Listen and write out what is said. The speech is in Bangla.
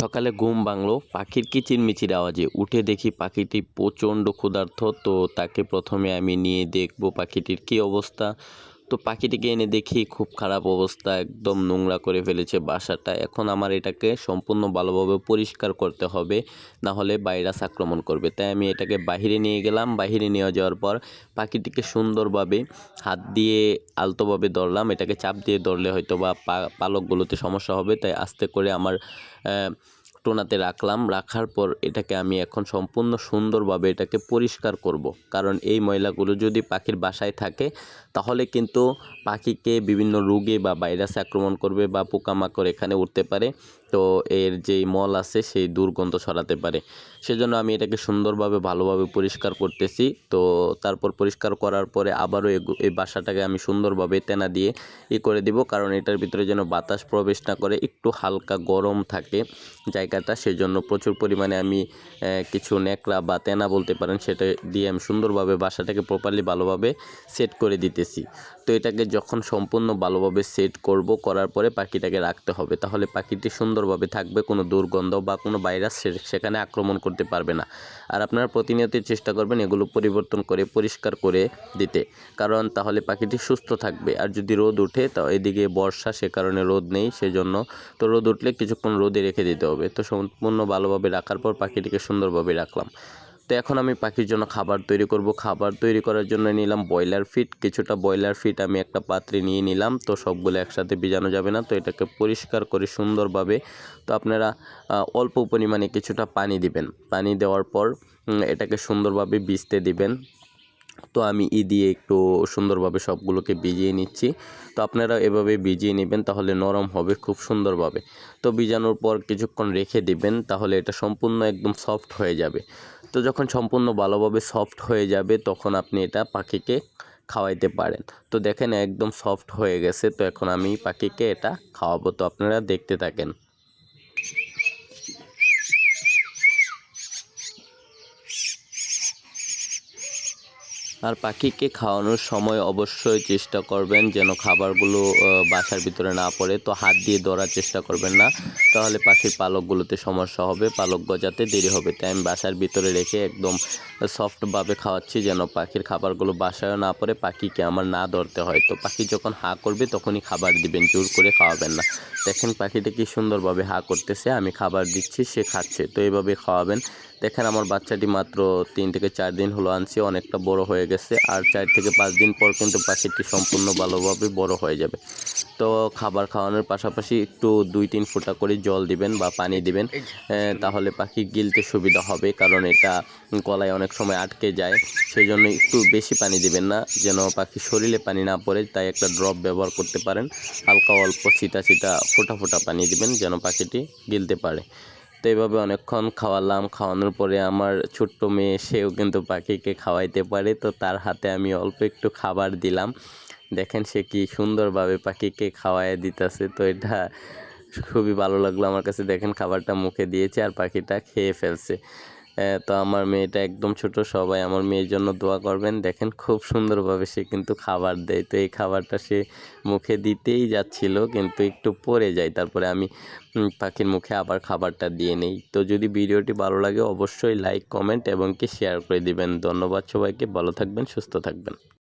সকালে ঘুম বাংলো পাখির কিচিরমিচির আওয়াজে উঠে দেখি পাখিটি প্রচণ্ড ক্ষুধার্ত, তো তাকে প্রথমে আমি নিয়ে দেখব পাখিটির কি অবস্থা। তো পাখিটিকে এনে দেখি খুব খারাপ অবস্থা, একদম নোংরা করে ফেলেছে বাসাটা। এখন আমার এটাকে সম্পূর্ণ ভালোভাবে পরিষ্কার করতে হবে না হলে ভাইরাস আক্রমণ করবে। তাই আমি এটাকে বাহিরে নিয়ে গেলাম। বাহিরে নিয়ে যাওয়ার পর পাখিটিকে সুন্দরভাবে হাত দিয়ে আলতোভাবে ধরলাম। এটাকে চাপ দিয়ে ধরলে হয়তো বা পালকগুলোতে সমস্যা হবে। তাই আস্তে করে আমার টোনাতে রাখলাম, রাখার পর এটাকে আমি এখন সম্পূর্ণ সুন্দরভাবে এটাকে পরিষ্কার করব। কারণ এই ময়লাগুলো যদি পাখির বাসায় থাকে, তাহলে কিন্তু পাখিকে বিভিন্ন রোগে বা ভাইরাস আক্রমণ করবে বা পোকামাকড় এখানে উঠতে পারে তো এর যেই মল আছে, সেই দুর্গন্ধ ছড়াতে পারে। সেজন্য আমি এটাকে সুন্দরভাবে, ভালোভাবে পরিষ্কার করতেছি। তো তারপর পরিষ্কার করার পরে আবারও এই বাসাটাকে আমি সুন্দরভাবে তেনা দিয়ে ই করে দিব। কারণ এটার ভিতরে যেন বাতাস প্রবেশ না করে, একটু হালকা গরম থাকে জায়গাটা। সেজন্য প্রচুর পরিমাণে আমি কিছু ন্যাকড়া বা তেনা বলতে পারেন, সেটা দিয়ে আমি সুন্দরভাবে বাসাটাকে প্রপারলি ভালোভাবে সেট করে দিতেছি। তো এটাকে যখন সম্পূর্ণ ভালোভাবে সেট করব, করার পরে পাখিটাকে রাখতে হবে। তাহলে পাখিটি সুন্দরভাবে থাকবে, কোনো দুর্গন্ধ বা কোনো ভাইরাস সেখানে আক্রমণ করতে পারবে না। আর আপনারা প্রতিনিয়তই চেষ্টা করবেন এগুলো পরিবর্তন করে, পরিষ্কার করে দিতে। কারণ তাহলে পাখিটি সুস্থ থাকবে। আর যদি রোদ উঠে তা এদিকে বর্ষা, সে কারণে রোদ নেই, সেজন্য তো রোদ উঠলে কিছুক্ষণ রোদে রেখে দিতে হবে। তো সম্পূর্ণ ভালোভাবে রাখার পর পাখিটিকে সুন্দরভাবে রাখলাম। তো এখন আমি পাখির জন্য খাবার তৈরি করব। খাবার তৈরি করার জন্য নিলাম ব্রয়লার ফিট। কিছুটা ব্রয়লার ফিট আমি একটা পাত্রে নিয়ে নিলাম। তো সবগুলো একসাথে ভিজানো যাবে না। তো এটাকে পরিষ্কার করে সুন্দরভাবে তো আপনারা অল্প পরিমাণে কিছুটা পানি দিবেন। পানি দেওয়ার পর এটাকে সুন্দরভাবে ভিজতে দিবেন। তো আমি ই দিয়ে একটু সুন্দরভাবে সবগুলোকে ভিজিয়ে নিচ্ছি। তো আপনারা এভাবে ভিজিয়ে নেবেন তাহলে নরম হবে খুব সুন্দরভাবে। তো ভিজানোর পর কিছুক্ষণ রেখে দিবেন তাহলে এটা সম্পূর্ণ একদম সফট হয়ে যাবে। তো যখন সম্পূর্ণ ভালোভাবে সফট হয়ে যাবে, তখন আপনি এটা পাখিকে খাওয়াইতে পারেন। তো দেখেন, একদম সফট হয়ে গেছে। তো এখন আমি পাখিকে এটা খাওয়াবো। তো আপনারা দেখতে থাকেন। আর পাখিকে খাওয়ানোর সময় অবশ্যই চেষ্টা করবেন যেন খাবারগুলো বাসার ভিতরে না পড়ে। তো হাত দিয়ে ধরার চেষ্টা করবেন না। তাহলে পাখির পালকগুলোতে সমস্যা হবে, পালক গজাতে দেরি হবে। তাই আমি বাসার ভিতরে রেখে একদম সফটভাবে খাওয়াচ্ছি যেন পাখির খাবারগুলো বাসায়ও না পড়ে, পাখিকে আমার না ধরতে হয়। তো পাখি যখন হা করবে তখনই খাবার দিবেন, জোর করে খাওয়াবেন না। দেখেন পাখিটা কি সুন্দরভাবে হা করতেছে, আমি খাবার দিচ্ছি, সে খাচ্ছে। তো এইভাবে খাওয়াবেন। দেখেন আমার বাচ্চাটি মাত্র তিন থেকে চার দিন হলো আনছি অনেকটা বড় হয়ে গেছে। আর চার থেকে পাঁচ দিন পর কিন্তু পাখিটি সম্পূর্ণ ভালোভাবে বড় হয়ে যাবে। তো খাবার খাওয়ানোর পাশাপাশি একটু দুই তিন ফোঁটা করে জল দিবেন বা পানি দিবেন তাহলে পাখি গিলতে সুবিধা হবে কারণ এটা গলায় অনেক সময় আটকে যায়। সেই জন্য একটু বেশি পানি দিবেন না যেন পাখি শরীরে পানি না পড়ে তাই একটা ড্রপ ব্যবহার করতে পারেন। হালকা অল্প ছিটা ছিটা ফোঁটা ফোঁটা পানি দিবেন যেন পাখিটি গিলতে পারে। তো এইভাবে অনেকক্ষণ খাওয়ালাম। খাওয়ানোর পরে আমার ছোট্ট মেয়ে, সেও কিন্তু পাখিকে খাওয়াইতে পারে। তো তার হাতে আমি অল্প একটু খাবার দিলাম। দেখেন সে কি সুন্দরভাবে পাখিকে খাওয়াই দিতেছে। তো এটা খুবই ভালো লাগল আমার কাছে। দেখেন খাবারটা মুখে দিয়েছে আর পাখিটা খেয়ে ফেলছে। তো আমার মেয়েটা একদম ছোট, সবাই আমার মেয়ের জন্য দোয়া করবেন। দেখেন খুব সুন্দরভাবে সে কিন্তু খাবার দেয়। তো এই খাবারটা সে মুখে দিতেই যাচ্ছিল, কিন্তু একটু পড়ে যায়। তারপরে আমি পাখির মুখে আবার খাবারটা দিয়ে নেই। তো যদি ভিডিওটি ভালো লাগে, অবশ্যই লাইক, কমেন্ট এবং কি শেয়ার করে দিবেন। ধন্যবাদ সবাইকে, ভালো থাকবেন, সুস্থ থাকবেন।